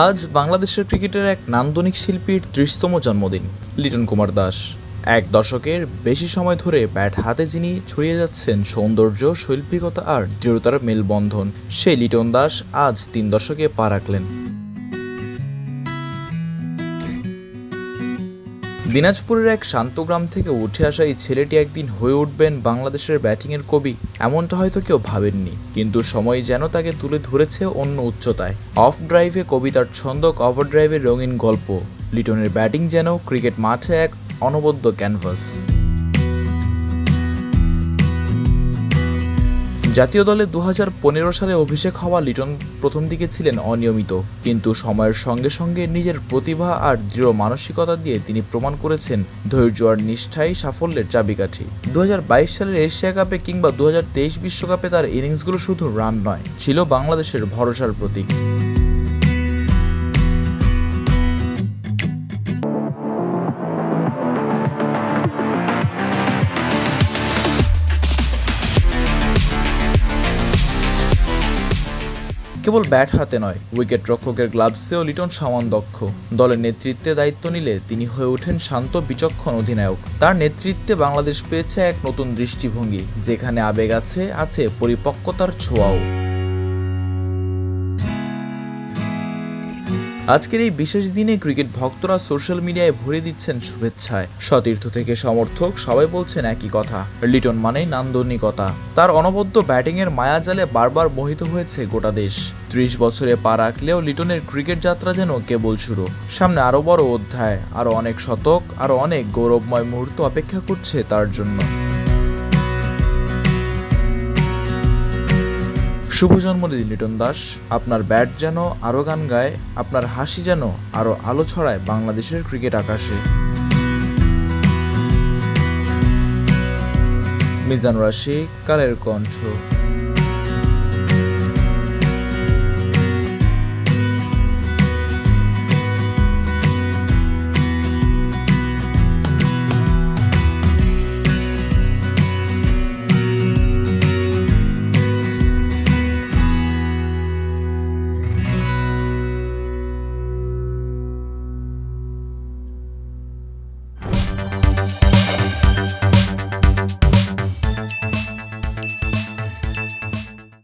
আজ বাংলাদেশের ক্রিকেটের এক নান্দনিক শিল্পীর ত্রিশতম জন্মদিন, লিটন কুমার দাস। এক দশকের বেশি সময় ধরে ব্যাট হাতে যিনি ছড়িয়ে যাচ্ছেন সৌন্দর্য, শৈল্পিকতা আর দৃঢ়তার মেলবন্ধন, সেই লিটন দাস আজ তিন দশকে পা রাখলেন। দিনাজপুরের এক শান্ত গ্রাম থেকে উঠে আসা এই ছেলেটি একদিন হয়ে উঠবেন বাংলাদেশের ব্যাটিংয়ের কবি। এমনটা হয়তো কেউ ভাবেননি। কিন্তু সময় যেন তাকে তুলে ধরেছে অন্য উচ্চতায়। অফ ড্রাইভে কবিতার ছন্দ কভার ড্রাইভের রঙিন গল্প। লিটনের ব্যাটিং যেন ক্রিকেট মাঠে এক অনবদ্য ক্যানভাস। জাতীয় দলে দু হাজার পনেরো সালে অভিষেক হওয়া লিটন প্রথম দিকে ছিলেন অনিয়মিত, কিন্তু সময়ের সঙ্গে সঙ্গে নিজের প্রতিভা আর দৃঢ় মানসিকতা দিয়ে তিনি প্রমাণ করেছেন ধৈর্য আর নিষ্ঠাই সাফল্যের চাবিকাঠি। দু হাজার বাইশ সালের এশিয়া কাপে কিংবা দু বিশ্বকাপে তার ইনিংসগুলো শুধু রান নয়, ছিল বাংলাদেশের ভরসার প্রতীক। কেবল ব্যাট হাতে নয় উইকেট রক্ষকের গ্লাভসেও লিটন সামান দক্ষ। দলের নেতৃত্বে দায়িত্ব নিলে তিনি হয়ে ওঠেন শান্ত, বিচক্ষণ অধিনায়ক। তার নেতৃত্বে বাংলাদেশ পেয়েছে এক নতুন দৃষ্টিভঙ্গি, যেখানে আবেগ আছে আছে পরিপক্কতার ছোঁয়াও। আজকের এই বিশেষ দিনে ক্রিকেট ভক্তরা সোশ্যাল মিডিয়ায় ভরে দিচ্ছেন শুভেচ্ছায়। সতীর্থ থেকে সমর্থক সবাই বলছেন একই কথা, লিটন মানেই নান্দনিকতা। তার অনবদ্য ব্যাটিংয়ের মায়াজালে বারবার মোহিত হয়েছে গোটা দেশ। ত্রিশ বছরে পা রাখলেও লিটনের ক্রিকেট যাত্রা যেন কেবল শুরু। সামনে আরও বড় অধ্যায়, আরও অনেক শতক, আরও অনেক গৌরবময় মুহূর্ত অপেক্ষা করছে তার জন্য। শুভ জন্মদিন, লিটন দাস। আপনার ব্যাট যেন আরও গান গায়, আপনার হাসি যেন আরও আলো ছড়ায় বাংলাদেশের ক্রিকেট আকাশে। মিজান রাশি, কালের কণ্ঠ।